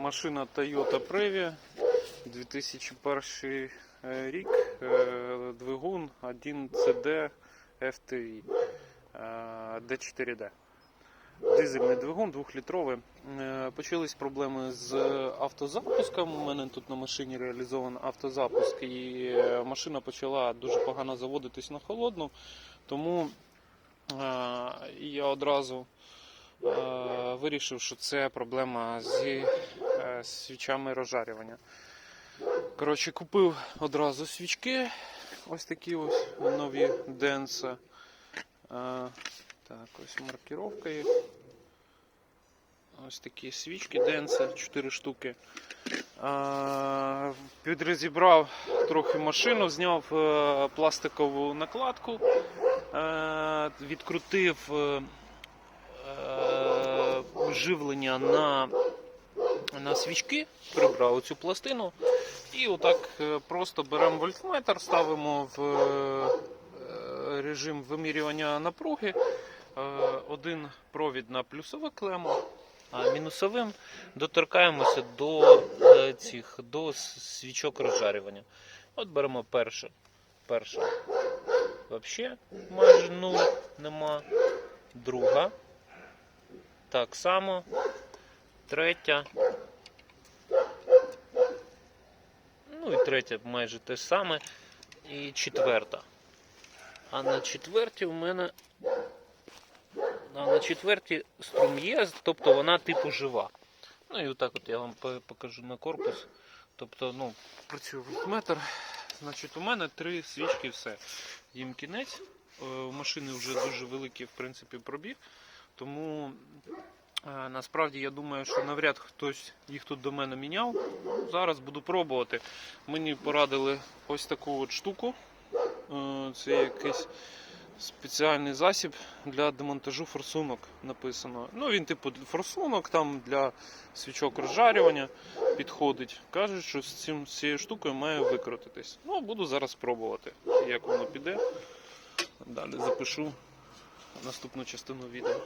Машина Toyota Previa 2001 рік, е, двигун 1CD FTI е, D4D. Дизельний двигун 2-літровий. Е, Почались проблеми з автозапуском. У мене тут на машині реалізований автозапуск, і е, машина почала дуже погано заводитись на холодну. Тому е, я одразу е, вирішив, що це проблема зі е, свічами розжарювання. Коротше, купив одразу свічки. Ось такі ось нові Денса. Е, Так, ось маркіровка їх. Ось такі свічки Денса, 4 штуки. Е, Підрозібрав трохи машину, зняв е, пластикову накладку, відкрутив живлення на, на свічки, прибрав цю пластину. І отак е, просто беремо вольтметр, ставимо в е, режим вимірювання напруги. Е, Один провід на плюсове клему, а мінусовим доторкаємося до е, цих до свічок розжарювання. От беремо перше. Перша. Взагалі майже нуль нема. Друга. Так само. Третя. Ну і третя майже те ж саме. І четверта. А на четвертій у мене. А на четвертій струм є, тобто вона типу жива. Ну і отак от я вам покажу на корпус. Тобто, ну, працює вольтметр. Значить, у мене три свічки все. Їм кінець. Е, У машини вже дуже великий, в принципі, пробіг. Тому насправді я думаю, що навряд хтось їх тут до мене міняв. Зараз буду пробувати. Мені порадили ось таку от штуку. Е, Це якийсь спеціальний засіб для демонтажу форсунок написано. Ну, він типу форсунок, там для свічок розжарювання підходить. Кажуть, що з цим з цією штукою має викрутитись. Ну, буду зараз пробувати, як воно піде. Далі запишу наступну частину відео.